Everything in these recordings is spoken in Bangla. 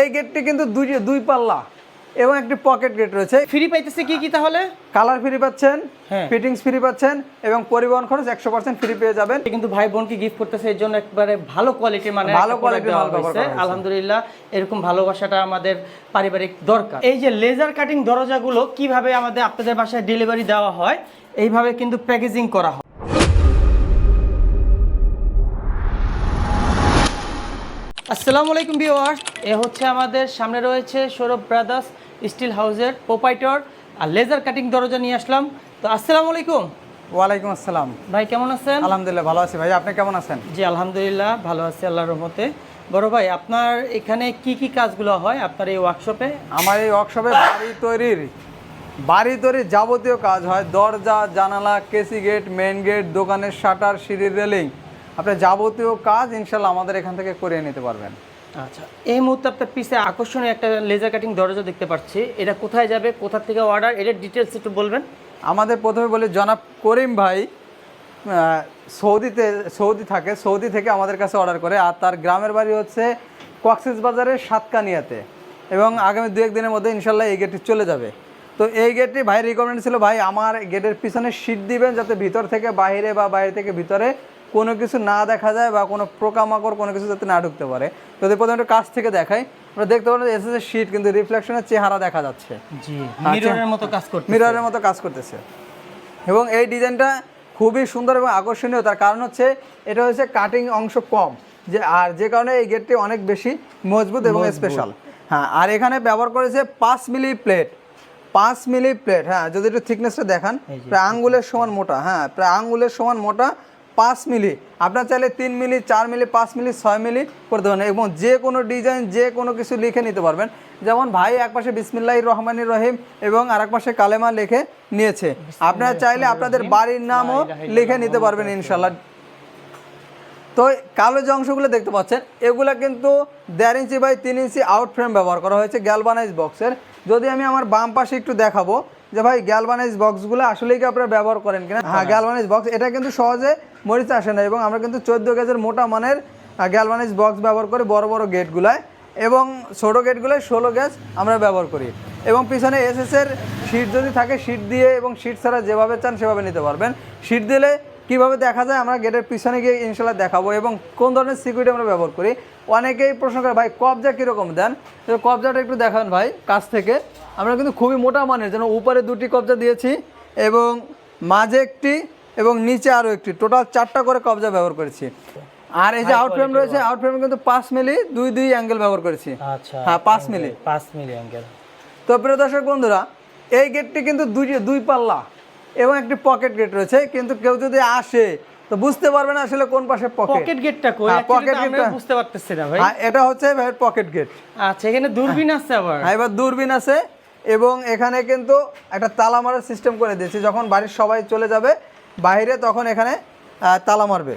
এই গেটটি কিন্তু দুই দুই পাল্লা এবং একটি পকেট গেট রয়েছে। ফ্রি পাইতেছে কি কি তাহলে? কালার ফ্রি পাচ্ছেন হ্যাঁ। ফিটিংস ফ্রি পাচ্ছেন এবং পরিবহন খরচ একশো পার্সেন্ট ফ্রি পেয়ে যাবেন। কিন্তু ভাই বোনকে গিফট করতেছে এর জন্য একবারে ভালো কোয়ালিটি মানে ভালো quality-র মাল ব্যবহার আলহামদুলিল্লাহ এরকম ভালোবাসাটা আমাদের পারিবারিক দরকার। এই যে লেজার কাটিং দরজাগুলো কীভাবে আমাদের আপনাদের বাসায় ডেলিভারি দেওয়া হয় এইভাবে কিন্তু প্যাকেজিং করা হয়। আসসালামু আলাইকুম ভিউয়ার্স। এ হচ্ছে আমাদের সামনে রয়েছে সৌরভ ব্রাদার্স স্টিল হাউসের প্রোপাইটর আর লেজার কাটিং দরজা নিয়ে আসলাম। তো আসসালামু আলাইকুম। ওয়ালাইকুম আসসালাম। ভাই কেমন আছেন? আলহামদুলিল্লাহ ভালো আছি। ভাই আপনি কেমন আছেন? জি আলহামদুলিল্লাহ ভালো আছি আল্লাহর রহমতে। বড় ভাই আপনার এখানে কি কি কাজগুলো হয় আপনার এই ওয়ার্কশপে আমার এই ওয়ার্কশপে বাড়ি তৈরির বাড়ি তৈরির যাবতীয় কাজ হয়। দরজা জানালা কেসি গেট মেন গেট দোকানের শাটার সিঁড়ির রেলিং আপনি যাবতীয় কাজ ইনশাল্লাহ আমাদের এখান থেকে করিয়ে নিতে পারবেন। আচ্ছা এই মুহূর্তে আপনার পিসে আকর্ষণীয় একটা লেজার কাটিং দরজা দেখতে পাচ্ছি। এটা কোথায় যাবে কোথা থেকে অর্ডার এটার ডিটেলস একটু বলবেন? আমাদের প্রথমে বলি জনাব করিম ভাই সৌদিতে সৌদি থাকে সৌদি থেকে আমাদের কাছে অর্ডার করে। আর তার গ্রামের বাড়ি হচ্ছে কক্সেস বাজারের সাতকানিয়াতে। এবং আগামী দু এক দিনের মধ্যে ইনশাল্লাহ এই গেটটি চলে যাবে। তো এই গেটটি ভাই রিকমেন্ড ছিল ভাই আমার গেটের পিছনে সিট দিবেন যাতে ভিতর থেকে বাইরে বা বাইরে থেকে ভিতরে কোনো কিছু না দেখা যায় বা কোনো পোকামাকড় কোনো কিছু যাতে না ঢুকতে পারে। যদি প্রথমে একটু কাছ থেকে দেখাই আমরা দেখতে পারেন এস এস শিট কিন্তু রিফ্লেকশনের চেহারা দেখা যাচ্ছে। মিররের মতো কাজ করতে মিররের মতো কাজ করতেছে। এবং এই ডিজাইনটা খুবই সুন্দর এবং আকর্ষণীয়। তার কারণ হচ্ছে এটা হচ্ছে কাটিং অংশ কম। যে আর যে কারণে এই গেটটি অনেক বেশি মজবুত এবং স্পেশাল হ্যাঁ আর এখানে ব্যবহার করেছে পাঁচ মিলি প্লেট পাঁচ মিলি প্লেট হ্যাঁ যদি একটু থিকনেসটা দেখান প্রায় আঙ্গুলের সমান মোটা। হ্যাঁ প্রায় আঙ্গুলের সমান মোটা পাঁচ মিলি। আপনার চাইলে তিন মিলি চার মিলি পাঁচ মিলি ছয় মিলি করতে পারেন এবং যে কোনো ডিজাইন যে কোনো কিছু লিখে নিতে পারবেন। যেমন ভাই একপাশে বিসমিল্লাহ রহমানির রহিম এবং আর পাশে কালেমা লিখে নিয়েছে। আপনারা চাইলে আপনাদের বাড়ির নামও লিখে নিতে পারবেন ইনশাল্লাহ। তো কালো যে অংশগুলো দেখতে পাচ্ছেন এগুলো কিন্তু দেড় ইঞ্চি বাই তিন ইঞ্চি আউট ফ্রেম ব্যবহার করা হয়েছে গ্যালবানাইজ বক্সের। যদি আমি আমার বাম পাশে একটু দেখাবো যে ভাই গ্যালবানাইজ বক্সগুলো আসলেই কি আপনারা ব্যবহার করেন কিনা? হ্যাঁ গ্যালবানাইজ বক্স এটা কিন্তু সহজে মরিচ আসে না এবং আমরা কিন্তু চোদ্দ গেজের মোটা মানের গ্যালবানাইজ বক্স ব্যবহার করি বড় বড় গেটগুলায় এবং ছোটো গেটগুলোয় ষোলো গ্যাস আমরা ব্যবহার করি। এবং পিছনে এসএসের শিট যদি থাকে শিট দিয়ে এবং শিট ছাড়া যেভাবে চান সেভাবে নিতে পারবেন। শিট দিলে কীভাবে দেখা যায় আমরা গেটের পিছনে গিয়ে ইনশাল্লাহ দেখাবো এবং কোন ধরনের সিকিউরিটি আমরা ব্যবহার করি? অনেকেই প্রশ্ন করে ভাই কবজা কীরকম দেন? তো কবজাটা একটু দেখান ভাই কাছ থেকে। আমরা কিন্তু খুবই মোটা মানের যেন উপরে দুটি কবজা দিয়েছি এবং মাঝে একটি এবং নিচে আরও একটি। টোটাল চারটা করে কবজা ব্যবহার করেছি। আর এই যে আউট ফ্রেম রয়েছে আউট ফ্রেমে কিন্তু পাঁচ মিলি দুই দুই অ্যাঙ্গেল ব্যবহার করেছি। আচ্ছা। হ্যাঁ পাঁচ মিলি। পাঁচ মিলি অ্যাঙ্গেল তো প্রিয় দর্শক বন্ধুরা এই গেটটি কিন্তু দুই দুই পাল্লা। এবং একটি পকেট গেট রয়েছে কিন্তু কেউ যদি আসে তো বুঝতে পারবে না আসলে কোন পাশে পকেট পকেট গেটটা কই? হ্যাঁ, তো আমরা gate-টা- বুঝতে পারতেছি না ভাই। এটা হচ্ছে ভাইয়ের পকেট গেট আচ্ছা এখানে দূরবীন আছে আবার? হ্যাঁ এবার দূরবীন আছে এবং এখানে কিন্তু একটা তালা মারার সিস্টেম করে দিয়েছি। যখন বাড়ির সবাই চলে যাবে বাইরে তখন এখানে তালা মারবে।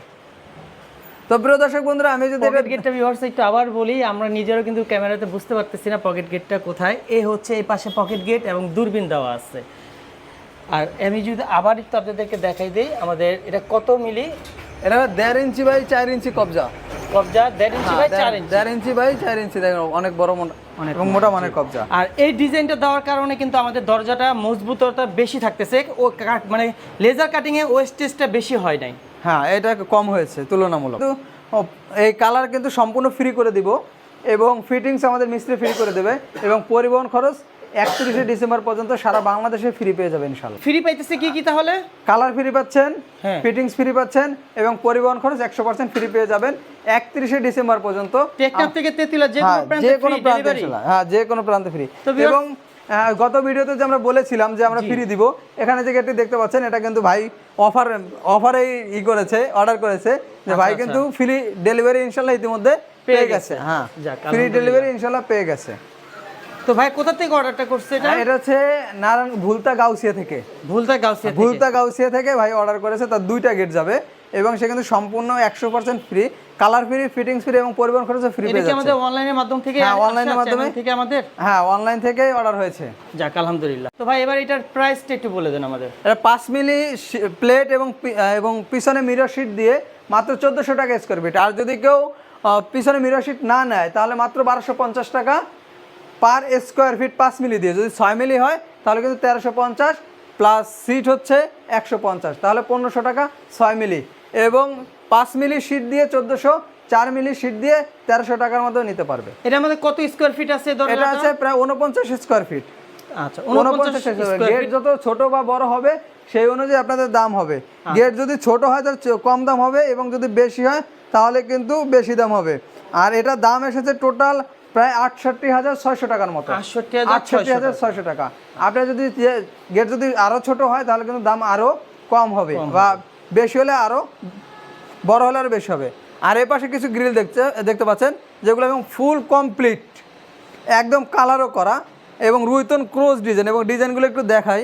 তো প্রিয় দর্শক বন্ধুরা আমি যদি পকেট গেটটা ভিউয়ার্স একটু আবার বলি আমরা নিজেরও কিন্তু ক্যামেরাতে বুঝতে পারতেছি না পকেট গেটটা কোথায়। এই হচ্ছে এই পাশে পকেট গেট এবং দূরবীন দেওয়া আছে। আর আমি যদি আবার একটু আপনাদেরকে দেখাই দিই আমাদের এটা কত মিলি? এটা দেড় ইঞ্চি বাই চার ইঞ্চি কবজা। কবজা দেড় ইঞ্চি বাই চার ইঞ্চি। দেড় ইঞ্চি বাই চার ইঞ্চি দেখেন অনেক বড় মোটা অনেক এবং মোটা মানের কবজা। আর এই ডিজাইনটা দেওয়ার কারণে কিন্তু আমাদের দরজাটা মজবুততা বেশি থাকতেছে ও কাট- মানে লেজার কাটিংয়ে ওয়েস্টেজটা বেশি হয় নাই। হ্যাঁ এটা কম হয়েছে তুলনামূলক। এই কালার কিন্তু সম্পূর্ণ ফ্রি করে দিব এবং ফিটিংস আমাদের মিস্ত্রি ফ্রি করে দেবে এবং পরিবহন খরচ একত্রিশে ডিসেম্বর পর্যন্ত সারা বাংলাদেশে ফ্রি পেয়ে যাবে ইনশাল্লাহ ফ্রি পাইতেছে কি কি তাহলে? কালার ফ্রি পাচ্ছেন হ্যাঁ। ফিটিংস ফ্রি পাচ্ছেন এবং পরিবহন খরচ একশো পার্সেন্ট ফ্রি পেয়ে যাবেন একত্রিশে ডিসেম্বর পর্যন্ত। থেকে তেতুলা যে হ্যাঁ, কোনো প্রান্তে ফ্রি প্রান্তে। হ্যাঁ যে কোনো প্রান্তে ফ্রি এবং গত ভিডিওতে যে আমরা বলেছিলাম যে আমরা ফ্রি দিব এখানে যে গেটটি দেখতে পাচ্ছেন এটা কিন্তু ভাই অফার অফারেই ই করেছে অর্ডার করেছে যে ভাই কিন্তু ফ্রি ডেলিভারি ইনশাল্লাহ ইতিমধ্যে পেয়ে গেছে। হ্যাঁ ফ্রি ডেলিভারি ইনশাল্লাহ পেয়ে গেছে। তো ভাই কোথা থেকে অর্ডারটা করছে এটা? হ্যাঁ, এটা হচ্ছে নারায়ণ ভুলতা গাউসিয়া থেকে। ভুলতা গাউসিয়া ভুলতা গাউসিয়া থেকে ভাই অর্ডার করেছে তার দুইটা গেট যাবে এবং সে কিন্তু সম্পূর্ণ একশো percent free colour free fittings free এবং পরিবহন খরচ ফ্রি এটা পেয়ে কি যাচ্ছে। আমাদের অনলাইনের মাধ্যম থেকে হ্যাঁ, আসা online মাধ্যমে। থেকে আমাদের? হ্যাঁ অনলাইন থেকেই অর্ডার হয়েছে। যাক আলহামদুলিল্লাহ। তো ভাই এবার এটার প্রাইসটা একটু বলে দেন আমাদের। এটা পাঁচ মিলি প্লেট এবং এবং পিছনে মিরর শিট দিয়ে মাত্র চোদ্দোশো টাকা স্কোয়ার ফিট আর যদি কেউ পিছনে মিরর শিট না নেয় তাহলে মাত্র বারোশো পঞ্চাশ টাকা পার স্কোয়ার ফিট পাঁচ মিলি দিয়ে। যদি ছয় মিলি হয় তাহলে কিন্তু তেরোশো পঞ্চাশ প্লাস সিট হচ্ছে একশো পঞ্চাশ। তাহলে পনেরোশো টাকা ছয় মিলি। এবং পাঁচ মিলি সিট দিয়ে চোদ্দোশো চার মিলি সিট দিয়ে তেরোশো টাকার মধ্যে নিতে পারবে। এটার মধ্যে কত স্কোয়ার ফিট আছে এটা আছে প্রায় উনপঞ্চাশ স্কোয়ার ফিট। আচ্ছা উনপঞ্চাশ গেট যত ছোট বা বড় হবে সেই অনুযায়ী আপনাদের দাম হবে। গেট যদি ছোট হয় তাহলে চ- কম দাম হবে এবং যদি বেশি হয় তাহলে কিন্তু বেশি দাম হবে। আর এটা দাম এসেছে টোটাল প্রায় আটষট্টি হাজার ছয়শো টাকার মতো। আটষট্টি হাজার ছয়শো টাকা। আপনার যদি গেট যদি আরও ছোট হয় তাহলে কিন্তু দাম আরও কম হবে বা বেশি হলে আরও বড় হলে আরও বেশি হবে। আর এই পাশে কিছু গ্রিল দেখতে দেখতে পাচ্ছেন যেগুলো একদম ফুল কমপ্লিট একদম কালারও করা এবং রুইতন ক্রোজ ডিজাইন এবং ডিজাইনগুলো একটু দেখাই।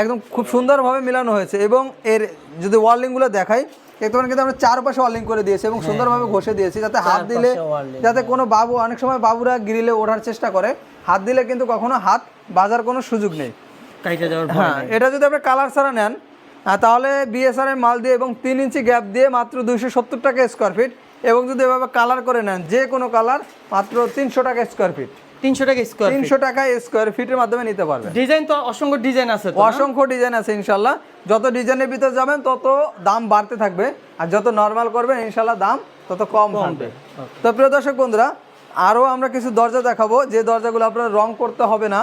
একদম খুব সুন্দরভাবে মিলানো হয়েছে এবং এর যদি ওয়ার্লিংগুলো দেখাই দেখতে পারেন কিন্তু আমরা চারপাশে ওয়ার্লিং করে দিয়েছি এবং সুন্দরভাবে ঘষে দিয়েছি যাতে হাত দিলে যাতে কোনো বাবু অনেক সময় বাবুরা গ্রিলে ওঠার চেষ্টা করে হাত দিলে কিন্তু কখনো হাত বাজার কোনো সুযোগ নেই। হ্যাঁ এটা যদি আপনি কালার ছাড়া নেন তাহলে বিএসআর এর মাল দিয়ে এবং তিন ইঞ্চি গ্যাপ দিয়ে মাত্র দুইশো সত্তর টাকা স্কোয়ার ফিট এবং যদি এভাবে কালার করে নেন যে কোনো কালার মাত্র তিনশো টাকা স্কোয়ার ফিট তিনশো টাকা স্কোয়ার তিনশো টাকা স্কোয়ার ফিটের মাধ্যমে নিতে পারবেন ডিজাইন তো অসংখ্য ডিজাইন আছে তো অসংখ্য ডিজাইন আছে ইনশাল্লাহ। যত ডিজাইনের ভিতরে যাবেন তত দাম বাড়তে থাকবে। আর যত নর্মাল করবেন ইনশাল্লাহ দাম তত কম থাকবে। তো প্রিয় দর্শক বন্ধুরা আরও আমরা কিছু দরজা দেখাবো। যে দরজাগুলো আপনার রং করতে হবে না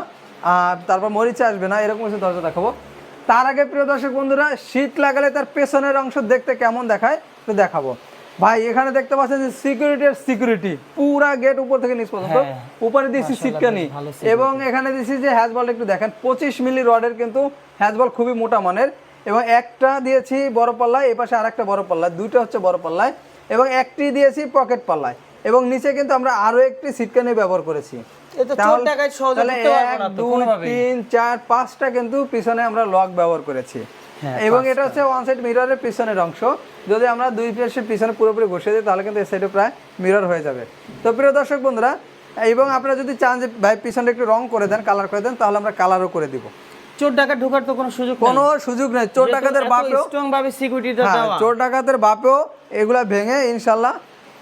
আর তারপর মরিচে আসবে না এরকম কিছু দরজা দেখাবো। তার আগে প্রিয় দর্শক বন্ধুরা শীত লাগালে তার পেছনের অংশ দেখতে কেমন দেখায় একটু দেখাবো। ভাই এখানে দেখতে পাচ্ছেন যে সিকিউরিটির সিকিউরিটি পুরা গেট উপর থেকে নিচ পর্যন্ত। হ্যাঁ। উপরে দিয়েছি সিটকানি এবং এখানে দিয়েছি যে হ্যাজ বল একটু দেখেন। পঁচিশ মিলি রডের কিন্তু হ্যাজ বল খুবই মোটা মানের। এবং একটা দিয়েছি বড় পাল্লায় এ পাশে আরেকটা বড় পাল্লায় দুইটা হচ্ছে বড় পাল্লায়। এবং একটি দিয়েছি পকেট পাল্লায়। এবং নিচে কিন্তু আমরা আরও একটি সিটকানি ব্যবহার করেছি। তাহলে- এক, দুই। তিন চার পাঁচটা কিন্তু পিছনে আমরা লক ব্যবহার করেছি। এবং এটা হচ্ছে ওয়ান সাইড মিররের পিছনের অংশ। যদি আমরা দুই পাশের পিছনে পুরোপুরি বসে দিই তাহলে কিন্তু এই সাইডে প্রায় মিরর হয়ে যাবে। তো প্রিয় দর্শক বন্ধুরা এবং আপনারা যদি চান যে ভাই পিছনে একটু রং করে দেন কালার করে দেন তাহলে আমরা কালারও করে দিব। চোর ডাকাত ঢোকার তো কোনো সুযোগ কোনো সুযোগ নেই। চোর ডাকাতের বাপেও স্ট্রং ভাবে সিকিউরিটি হ্যাঁ দেওয়া। চোর ডাকাতের বাপেও এগুলা ভেঙে ইনশাল্লাহ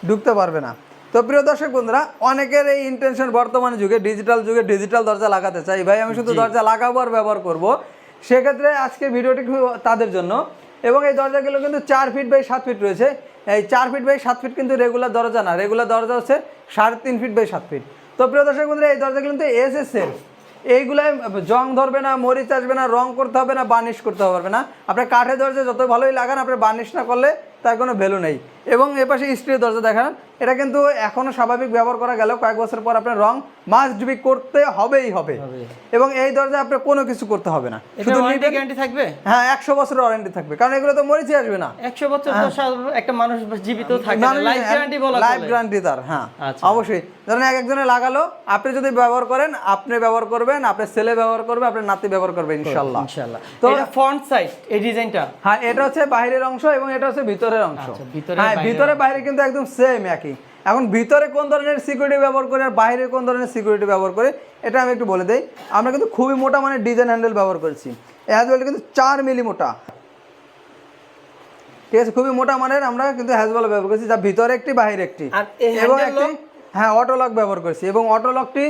ঢুকতে পারবে না। তো প্রিয় দর্শক বন্ধুরা অনেকের এই ইন্টেনশন বর্তমানে যুগে ডিজিটাল যুগে ডিজিটাল দরজা লাগাতে চাই ভাই আমি শুধু দরজা লাগাবো আর ব্যবহার করব। সেক্ষেত্রে আজকে ভিডিওটি তাদের জন্য। এবং এই দরজাগুলো কিন্তু চার ফিট বাই সাত ফিট রয়েছে। এই চার ফিট বাই সাত ফিট কিন্তু রেগুলার দরজা না। রেগুলার দরজা হচ্ছে সাড়ে তিন ফিট বাই সাত ফিট তো প্রিয় দর্শক বন্ধুরা, এই দরজাগুলো কিন্তু এস এস এর এইগুলাই জং ধরবে না, মরিচ আসবে না, রং করতে হবে না, বার্নিশ করতে হবে না। আপনার কাঠের দরজা যত ভালোই লাগান, আপনার বার্নিশ না করলে তার কোনো ভ্যালু নেই। এবং এপাশে স্টিলের দরজা দেখান এটা কিন্তু এখনও স্বাভাবিক ব্যবহার করা গেল কয়েক বছর পর আপনার রং মাস্ট বি করতে হবেই হবে। এবং এই দরজা আপনার কোনো কিছু করতে হবে না। শুধু গ্যারান্টি থাকবে? হ্যাঁ একশো বছরের ওয়ারেন্টি থাকবে। কারণ এগুলো তো মরিচই আসবে না। একশো বছর একটা মানুষ জীবিত থাকবে লাইফ গ্যারান্টি বলা লাইফ গ্যারান্টি তার হ্যাঁ আচ্ছা। অবশ্যই। ধরেন এক একজনে লাগালো আপনি যদি ব্যবহার করেন আপনি ব্যবহার করবেন আপনার ছেলে ব্যবহার করবে আপনার নাতি ব্যবহার করবে ইনশাল্লাহ। ইনশাআল্লাহ তো- তো ফ্রন্ট সাইড এই ডিজাইনটা হ্যাঁ এটা হচ্ছে বাইরের অংশ এবং এটা হচ্ছে ভিতরের অংশ। আচ্ছা, হ্যাঁ ভিতরে বাইরে কিন্তু একদম সেম একই। এখন ভিতরে কোন ধরনের সিকিউরিটি ব্যবহার করে আর বাইরে কোন ধরনের সিকিউরিটি ব্যবহার করে এটা আমি একটু বলে দেই। আমরা কিন্তু খুবই মোটা মানে ডিজাইন হ্যান্ডেল ব্যবহার করেছি। অ্যাজ ওয়েল কিন্তু চার মিলি মোটা। ঠিক আছে খুবই মোটা মানের আমরা কিন্তু হ্যাজওয়েল ব্যবহার করেছি যা ভিতরে একটি বাইরে একটি। এবং একটি? হ্যাঁ অটোলক ব্যবহার করেছি এবং অটোলকটি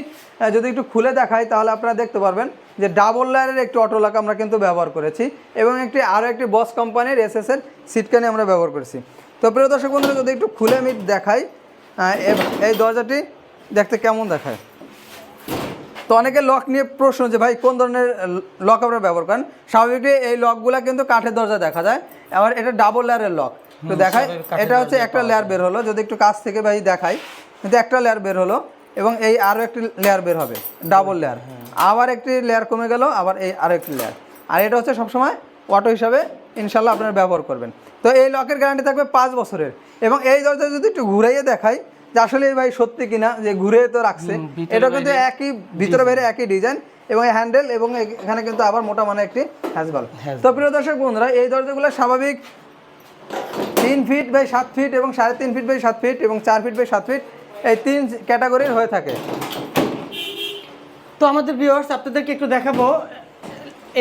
যদি একটু খুলে দেখাই তাহলে আপনারা দেখতে পারবেন যে ডাবল লেয়ারের একটি অটোলক আমরা কিন্তু ব্যবহার করেছি এবং একটি আরও একটি বস কোম্পানির এস এস এর সিটকানি আমরা ব্যবহার করেছি। তো প্রিয় দর্শক বন্ধুরা যদি একটু খুলে আমি দেখাই এই দরজাটি দেখতে কেমন দেখায়? তো অনেকে লক নিয়ে প্রশ্ন যে ভাই কোন ধরনের লক আপনারা ব্যবহার করেন? স্বাভাবিকই এই লকগুলা কিন্তু কাঠের দরজা দেখা যায়। আবার এটা ডাবল লেয়ারের লক তো দেখায় এটা হচ্ছে একটা লেয়ার বের হলো। যদি একটু কাছ থেকে ভাই দেখাই কিন্তু একটা লেয়ার বের হলো এবং এই আরও একটি লেয়ার বের হবে ডাবল লেয়ার আবার একটি লেয়ার কমে গেল আবার এই আরও একটি লেয়ার আর এটা হচ্ছে সবসময় অটো হিসাবে ইনশাল্লাহ আপনারা ব্যবহার করবেন। তো এই লকের গ্যারান্টি থাকবে পাঁচ বছরের এবং এই দরজা যদি একটু ঘুরাইয়ে দেখাই যে আসলে এই ভাই সত্যি কিনা যে ঘুরে তো রাখছে এটা কিন্তু একই ভিতরে বাইরে একই ডিজাইন এবং হ্যান্ডেল এবং এখানে কিন্তু আবার মোটা মানে একটি হ্যাজবাল তো প্রিয় দর্শক বন্ধুরা এই দরজাগুলো স্বাভাবিক তিন ফিট বাই সাত ফিট এবং সাড়ে তিন ফিট বাই সাত ফিট এবং চার ফিট বাই সাত ফিট এই তিন ক্যাটাগরির হয়ে থাকে। তো আমাদের ভিউয়ার্স আপনাদেরকে একটু দেখাবো,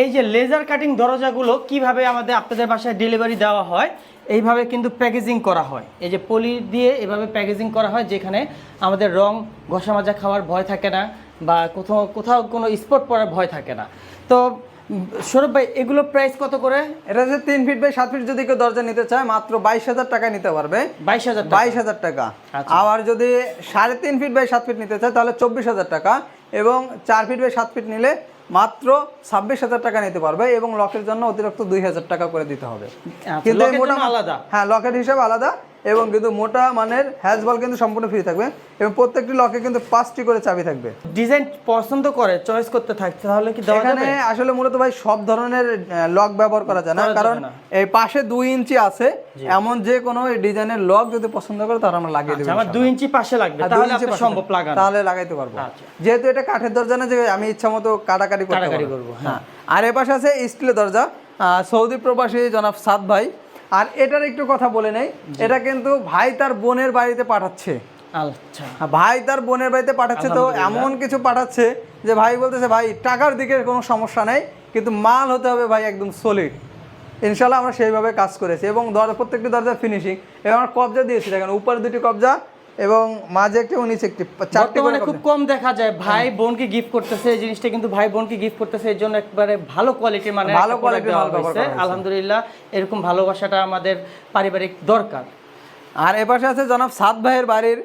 এই যে লেজার কাটিং দরজাগুলো কীভাবে আমাদের আপনাদের বাসায় ডেলিভারি দেওয়া হয়, এইভাবে কিন্তু প্যাকেজিং করা হয়। এই যে পলি দিয়ে এভাবে প্যাকেজিং করা হয়, যেখানে আমাদের রং ঘষা মাজা খাওয়ার ভয় থাকে না, বা কোথাও কোথাও কোনো স্পট পড়ার ভয় থাকে না। তো সৌরভ ভাই এগুলো প্রাইস কত করে? এটা হচ্ছে তিন ফিট বাই সাত ফিট যদি কেউ দরজা নিতে চায় মাত্র বাইশ হাজার টাকা নিতে পারবে। বাইশ হাজার বাইশ হাজার টাকা। আচ্ছা। আবার যদি সাড়ে তিন ফিট বাই সাত ফিট নিতে চায় তাহলে চব্বিশ হাজার টাকা এবং চার ফিট বাই সাত ফিট নিলে মাত্র ছাব্বিশ হাজার টাকা নিতে পারবে এবং লকের জন্য অতিরিক্ত দুই হাজার টাকা করে দিতে হবে। কিন্তু মোটা জন্য আলাদা। হ্যাঁ লকের হিসাবে আলাদা। এবং কিন্তু মোটা মানের হ্যাজ বল কিন্তু সম্পূর্ণ ফ্রি থাকবে এবং প্রত্যেকটি লকে কিন্তু পাঁচটি করে চাবি থাকবে। ডিজাইন পছন্দ করে চয়েস করতে থাকছে তাহলে কি এখানে আসলে মূলত ভাই সব ধরনের লক ব্যবহার করা যায় না কারণ এই পাশে দুই ইঞ্চি আছে। এমন যে কোনো ডিজাইনের লক যদি পছন্দ করে তাহলে আমরা লাগিয়ে দেবো আচ্ছা, আমার দুই ইঞ্চি পাশে লাগবে তাহলে পাশে সম্ভব লাগানো। তাহলে লাগাইতে পারব। আচ্ছা। যেহেতু এটা কাঠের দরজা না যে আমি ইচ্ছা মতো কাটাকাটি করতে পারব। করব, হ্যাঁ। আর এ পাশে আছে স্টিলের দরজা। সৌদি প্রবাসী জনাব সাদ ভাই আর এটার একটু কথা বলে নেই। এটা কিন্তু ভাই তার বোনের বাড়িতে পাঠাচ্ছে। আচ্ছা। ভাই তার বোনের বাড়িতে পাঠাচ্ছে তো এমন কিছু পাঠাচ্ছে যে ভাই বলতেছে ভাই টাকার দিকের কোনো সমস্যা নেই কিন্তু মাল হতে হবে ভাই একদম সলিড ইনশাল্লাহ আমরা সেইভাবে কাজ করেছি এবং দরজা প্রত্যেকটি দরজা ফিনিশিং এবং আমরা কবজা দিয়েছি দেখেন উপরে দুটি কবজা এবং মাঝে একটি নিচে একটি চারটি বর্তমানে খুব কম দেখা যায়। ভাই বোনকে গিফট করতেছে এই জিনিসটা কিন্তু ভাই বোনকে গিফট করতেছে এর জন্য একবারে ভালো কোয়ালিটির মানে ভালো করা আলহামদুলিল্লাহ এরকম ভালোবাসাটা আমাদের পারিবারিক দরকার। আর এপাশে আছে জনাব সাত ভাইয়ের বাড়ির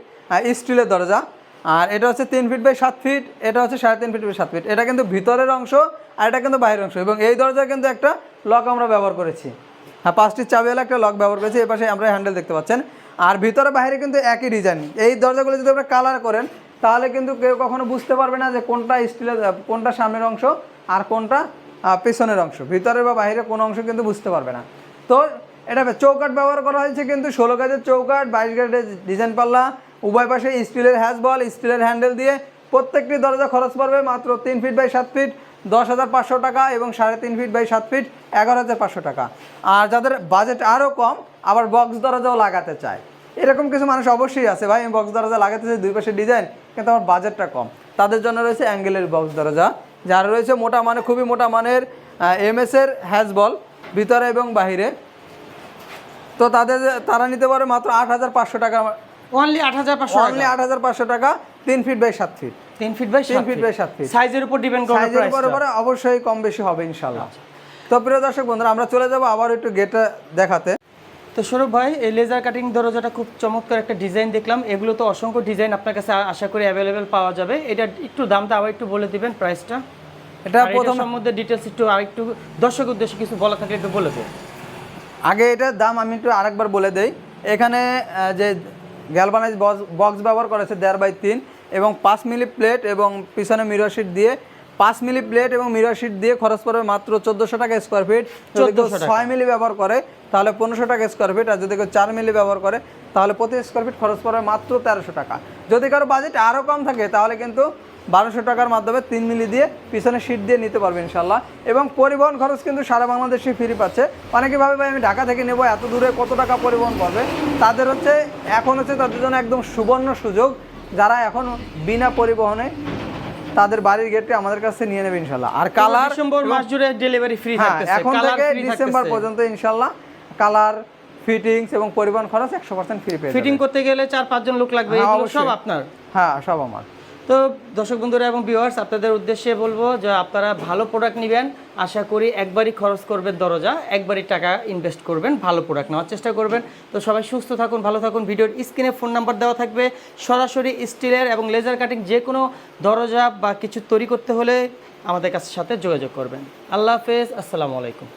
স্টিলের দরজা। আর এটা হচ্ছে তিন ফিট বাই সাত ফিট এটা হচ্ছে সাড়ে তিন ফিট বাই সাত ফিট এটা কিন্তু ভিতরের অংশ আর এটা কিন্তু বাইরের অংশ। এবং এই দরজা কিন্তু একটা লক আমরা ব্যবহার করেছি। হ্যাঁ পাঁচটি চাবিওয়ালা একটা লক ব্যবহার করেছি। এপাশে আমরা হ্যান্ডেল দেখতে পাচ্ছেন। আর ভিতরে বাইরে কিন্তু একই ডিজাইন এই দরজাগুলো যদি আপনারা কালার করেন, তাহলে কিন্তু কেউ কখনো বুঝতে পারবে না যে কোনটা স্টিলের কোনটা সামনের অংশ আর কোনটা পেছনের অংশ। ভিতরে বা বাইরে কোনো অংশ কিন্তু বুঝতে পারবে না। তো এটা চৌকাট ব্যবহার করা হয়েছে কিন্তু ষোলো গাজের চৌকাট বাইশ গাজের ডিজাইন পাল্লা, উভয় পাশে স্টিলের হ্যাজ বল স্টিলের হ্যান্ডেল দিয়ে প্রত্যেকটি দরজা খরচ পড়বে মাত্র তিন ফিট বাই সাত ফিট দশ হাজার পাঁচশো টাকা এবং সাড়ে তিন ফিট বাই সাত ফিট এগারো হাজার পাঁচশো টাকা। আর যাদের বাজেট আরও কম আবার বক্স দরজাও লাগাতে চায়। এরকম কিছু মানুষ অবশ্যই আছে। ভাই আমি বক্স দরজা লাগাতে চাই দুই পাশে ডিজাইন কিন্তু আমার বাজেটটা কম। তাদের জন্য রয়েছে অ্যাঙ্গেলের বক্স দরজা যার রয়েছে মোটা মানে খুবই মোটা মানের এমএস এর হ্যাজ বল ভিতরে এবং বাহিরে। তো তাদের তারা নিতে পারে মাত্র আট হাজার পাঁচশো টাকা। অনলি আট হাজার পাঁচশো অনলি আট হাজার পাঁচশো টাকা তিন ফিট বাই সাত ফিট তিন ফিট বাই তিন ফিট বাই সাত ফিট সাইজের উপর ডিপেন্ড করে সাইজের উপর উপরে অবশ্যই কম বেশি হবে ইনশাল্লাহ। তো প্রিয় দর্শক বন্ধুরা আমরা চলে যাব আবার একটু গেটটা দেখাতে। তো সৌরভ ভাই এই লেজার কাটিং দরজাটা খুব চমৎকার একটা ডিজাইন দেখলাম। এগুলো তো অসংখ্য ডিজাইন আপনার কাছে আশা করি অ্যাভেলেবেল পাওয়া যাবে। এটা একটু দামটা আবার একটু বলে দিবেন প্রাইসটা এটা প্রথম সম্বন্ধে ডিটেলস একটু আর একটু দর্শক উদ্দেশ্যে কিছু বলা থাকলে একটু বলে দেন আগে এটার দাম আমি একটু আরেকবার বলে দেই। এখানে যে গ্যালবানাইজ বক্স ব্যবহার করেছে দেড় বাই তিন এবং পাঁচ মিলি প্লেট এবং পিছনে মিরর শিট দিয়ে পাঁচ মিলি প্লেট এবং মিরর শিট দিয়ে খরচ পড়বে মাত্র চোদ্দশো টাকা স্কোয়ার ফিট যদি কেউ ছয় মিলি ব্যবহার করে তাহলে পনেরোশো টাকা স্কোয়ার ফিট আর যদি কেউ চার মিলি ব্যবহার করে তাহলে প্রতি স্কোয়ার ফিট খরচ পড়বে মাত্র তেরোশো টাকা। যদি কারও বাজেট আরও কম থাকে তাহলে কিন্তু বারোশো টাকার মাধ্যমে তিন মিলি দিয়ে পিছনে সিট দিয়ে নিতে পারবে ইনশাল্লাহ এবং পরিবহন খরচ কিন্তু সারা বাংলাদেশে ফ্রি পাচ্ছে। অনেকে ভাবে ভাই আমি ঢাকা থেকে নেব এত দূরে কত টাকা পরিবহন করবে তাদের হচ্ছে এখন হচ্ছে তাদের জন্য একদম সুবর্ণ সুযোগ। যারা এখন বিনা পরিবহনে তাদের বাড়ির গেটে আমাদের কাছে নিয়ে নেবে ইনশাল্লাহ আর কালার ডিসেম্বর মাস জুড়ে ডেলিভারি ফ্রি হ্যাঁ থাকতেছে। এখন থেকে ডিসেম্বর পর্যন্ত ইনশাল্লাহ কালার ফিটিংস এবং পরিবহন খরচ একশো পার্সেন্ট ফ্রি পেয়ে ফিটিং করতে গেলে চার পাঁচজন লোক লাগবে হ্যাঁ, এগুলো সব আপনার। হ্যাঁ সব আমার। তো দর্শক বন্ধুরা এবং ভিউয়ার্স আপনাদের উদ্দেশ্যে বলব যে আপনারা ভালো প্রোডাক্ট নেবেন। আশা করি একবারই খরচ করবেন দরজা, একবারই টাকা ইনভেস্ট করবেন, ভালো প্রোডাক্ট নেওয়ার চেষ্টা করবেন। তো সবাই সুস্থ থাকুন, ভালো থাকুন। ভিডিওর স্ক্রিনে ফোন নাম্বার দেওয়া থাকবে। সরাসরি স্টিলের এবং লেজার কাটিং যে কোনো দরজা বা কিছু তৈরি করতে হলে আমাদের কাছে সাথে যোগাযোগ করবেন। আল্লাহ হাফেজ, আসসালামু আলাইকুম।